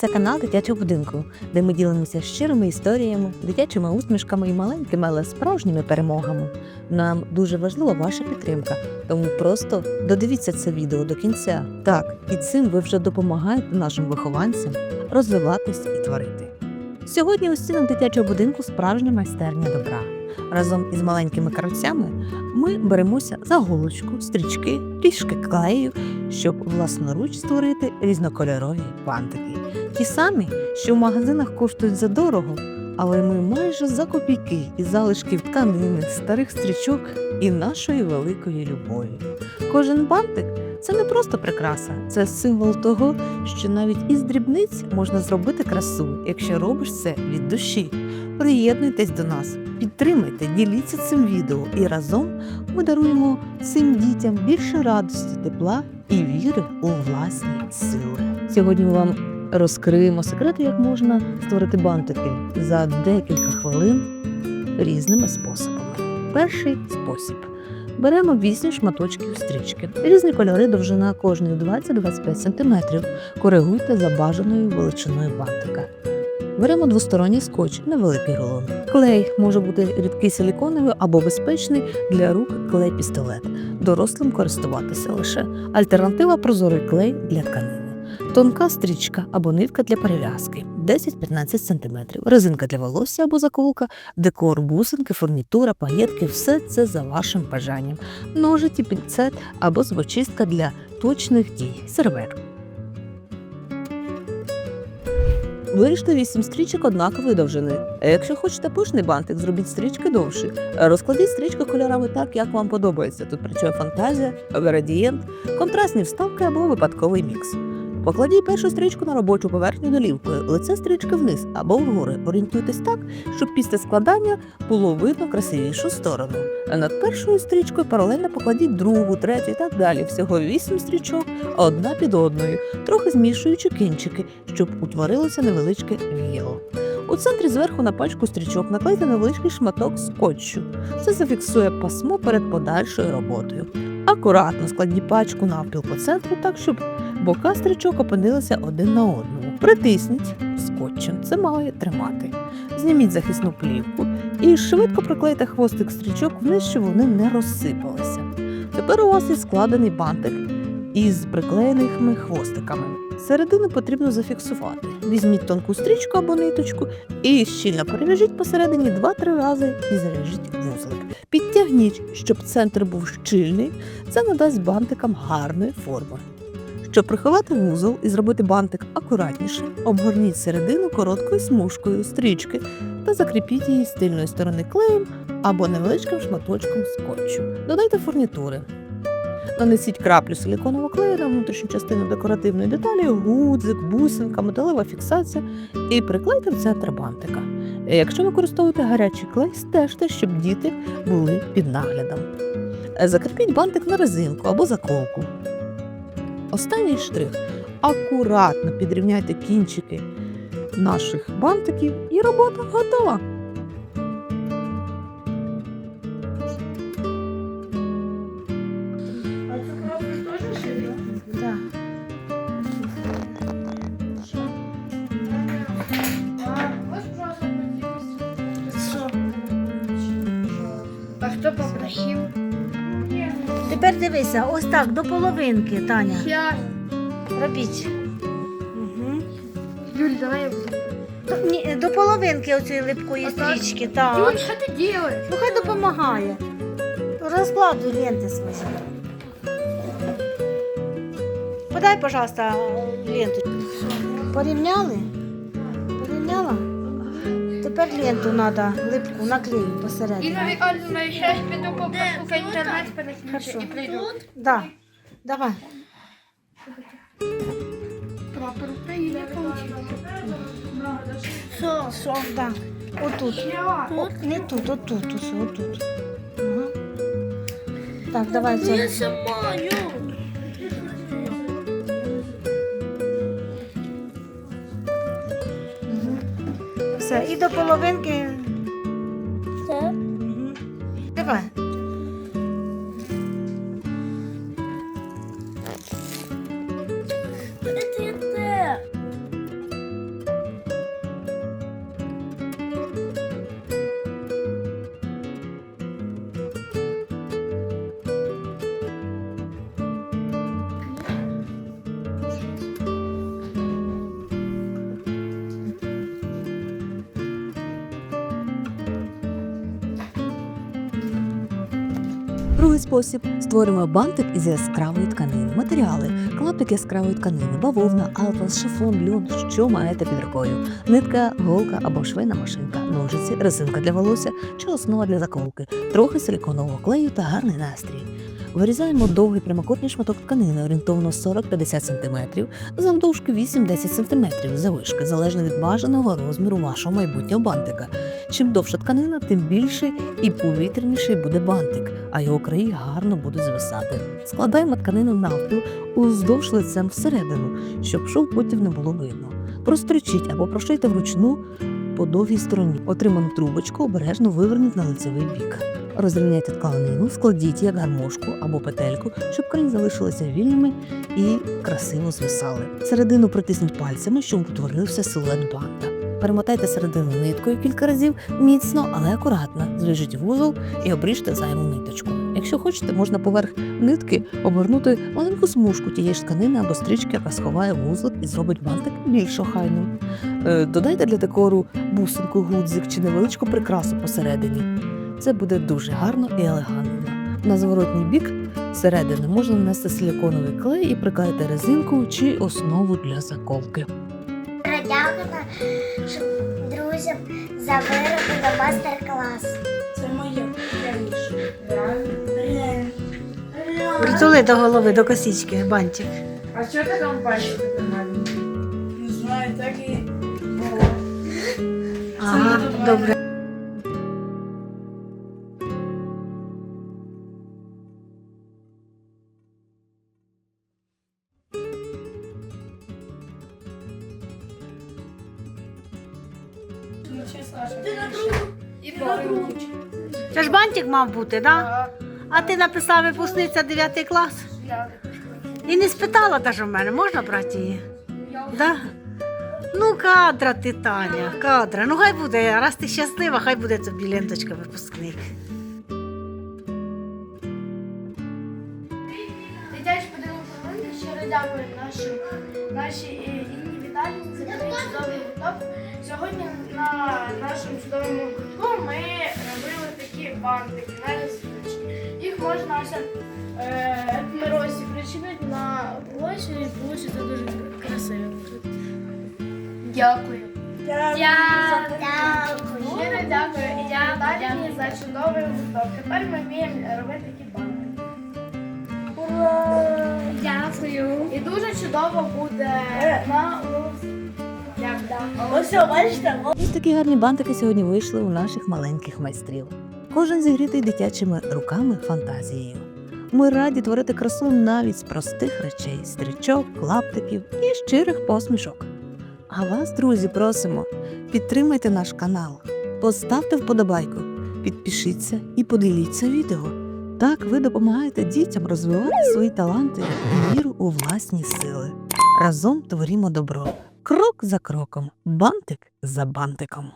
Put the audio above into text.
Це канал дитячого будинку, де ми ділимося щирими історіями, дитячими усмішками і маленькими, але справжніми перемогами. Нам дуже важлива ваша підтримка, тому просто додивіться це відео до кінця. Так, і цим ви вже допомагаєте нашим вихованцям розвиватись і творити. Сьогодні у стінах дитячого будинку справжня майстерня добра. Разом із маленькими карцями ми беремося за голочку, стрічки, трішки клею, щоб власноруч створити різнокольорові бантики. Ті самі, що в магазинах коштують задорого, але ми майже за копійки із залишків тканини, старих стрічок і нашої великої любові. Кожен бантик це не просто прикраса, це символ того, що навіть із дрібниць можна зробити красу, якщо робиш це від душі. Приєднуйтесь до нас, підтримайте, діліться цим відео і разом ми даруємо цим дітям більше радості, тепла і віри у власні сили. Сьогодні ми вам розкриємо секрети, як можна створити бантики за декілька хвилин різними способами. Перший спосіб. Беремо 8 шматочків стрічки. Різні кольори, довжина кожної 20-25 см. Коригуйте за бажаною величиною бантика. Беремо двосторонній скотч, невеликий рулон. Клей може бути рідкий силіконовий або безпечний для рук клей-пістолет. Дорослим користуватися лише. Альтернатива прозорий клей для тканини. Тонка стрічка або нитка для перев'язки 10-15 см, резинка для волосся або заколка, декор, бусинки, фурнітура, паєтки все це за вашим бажанням. Ножиці, пінцет або зубочистка для точних дій, сервер. Виріжте 8 стрічок однакової довжини. Якщо хочете пишний бантик, зробіть стрічки довші. Розкладіть стрічки кольорами так, як вам подобається. Тут працює фантазія, градієнт, контрастні вставки або випадковий мікс. Покладіть першу стрічку на робочу поверхню долівкою, лице стрічки вниз або вгори. Орієнтуйтесь так, щоб після складання було видно красивішу сторону. А над першою стрічкою паралельно покладіть другу, третю і так далі. Всього 8 стрічок, одна під одною, трохи змішуючи кінчики, щоб утворилося невеличке віяло. У центрі зверху на пачку стрічок наклейте невеличкий шматок скотчу. Це зафіксує пасмо перед подальшою роботою. Акуратно складіть пачку навпіл по центру, так щоб бока стрічок опинилися один на одному. Притисніть скотчем, це має тримати. Зніміть захисну плівку і швидко приклейте хвостик стрічок вниз, щоб вони не розсипалися. Тепер у вас є складений бантик із приклеєними хвостиками. Середину потрібно зафіксувати. Візьміть тонку стрічку або ниточку і щільно перев'яжіть посередині 2-3 рази і зав'яжіть вузлик. Підтягніть, щоб центр був щільний, це надасть бантикам гарної форми. Щоб приховати вузол і зробити бантик акуратнішим, обгорніть середину короткою смужкою стрічки та закріпіть її з тильної сторони клеєм або невеличким шматочком скотчу. Додайте фурнітури. Нанесіть краплю силіконового клею на внутрішню частину декоративної деталі, гудзик, бусинка, металева фіксація і приклейте в центр бантика. Якщо використовуєте гарячий клей, стежте, щоб діти були під наглядом. Закріпіть бантик на резинку або заколку. Останній штрих. Акуратно підрівняйте кінчики наших бантиків і робота готова. Тепер дивися, ось так, до половинки, Таня. Я. Робіть. Угу. Юль, давай я буду. Ні, до половинки оцієї липкої Отак? стрічки, так. Юль, що ти робиш? Ну хай допомагає. Розкладуй ленти свої. Подай, пожалуйста, ленту. Порівняли? Тепер ленту треба липку наклеїти посередині. на Альна, я піду пошукаю інтернет, перекинути і прийду. Да. Давай. Прапор України. Що? Що? Да. Отут. О, не тут, отут, усе, отут. Ага. Так, давай це. сама, Юль. Все, і до половинки. Другий спосіб створюємо бантик із яскравої тканини. Матеріали, клаптик яскравої тканини, бавовна, атлас, шифон, льон, що маєте під рукою. Нитка, голка або швейна машинка, ножиці, резинка для волосся чи основа для заколки, трохи силіконового клею та гарний настрій. Вирізаємо довгий прямокутний шматок тканини орієнтовно 40-50 см, завдовжки 8-10 см завишки, залежно від бажаного розміру вашого майбутнього бантика. Чим довша тканина, тим більший і повітряніший буде бантик, а його краї гарно будуть звисати. Складаємо тканину навпіл уздовж лицем всередину, щоб шов потім не було видно. Простричіть або прошийте вручну по довгій стороні. Отриману трубочку обережно виверніть на лицевий бік. Розрівняйте тканину, складіть як гармошку або петельку, щоб краї залишилися вільними і красиво звисали. Середину притисніть пальцями, щоб утворився силует банта. Перемотайте середину ниткою кілька разів міцно, але акуратно. Зв'яжіть вузол і обріжте зайву ниточку. Якщо хочете, можна поверх нитки обернути маленьку смужку тієї ж тканини або стрічки, яка сховає вузлик і зробить бантик більш охайним. Е, Додайте для декору бусинку, гудзик чи невеличку прикрасу посередині. Це буде дуже гарно і елегантно. На зворотній бік всередини можна внести силіконовий клей і приклеїти резинку чи основу для заколки. Щоб друзям за вироби на мастер-клас. Це моє раніше. Притули до голови, до косички, бантик. А що ти там бачиш? Не знаю, так і було. Ага, добре. Ти на другу. І другу. Це ж бантик мав бути, да? А ти написав випускниця 9 клас? І не спитала даже в мене, можна брати її? Да? Ну, кадра ти, Таня, кадра. Ну хай буде, раз ти щаслива, хай буде тобі ленточка випускник. Олени щиро дякую нашим, нашій е, Інні Віталіївні за такий чудовий гурток. Сьогодні на нашому чудовому гуртку ми робили такі бантики на листочки. Їх можна ось е, як миросі причинити на волосі і вийде дуже красиво. Дякую. Дякую. Щиро дякую і Віталіївні за чудовий гурток. Тепер ми вміємо робити такі бантики. Дякую. І дуже чудово буде на Дякую. Ось, бачите, такі гарні бантики сьогодні вийшли у наших маленьких майстрів. Кожен зігрітий дитячими руками фантазією. Ми раді творити красу навіть з простих речей, стрічок, клаптиків і щирих посмішок. А вас, друзі, просимо, підтримайте наш канал, поставте вподобайку, підпишіться і поділіться відео. Так ви допомагаєте дітям розвивати свої таланти і віру у власні сили. Разом творімо добро. Крок за кроком, бантик за бантиком.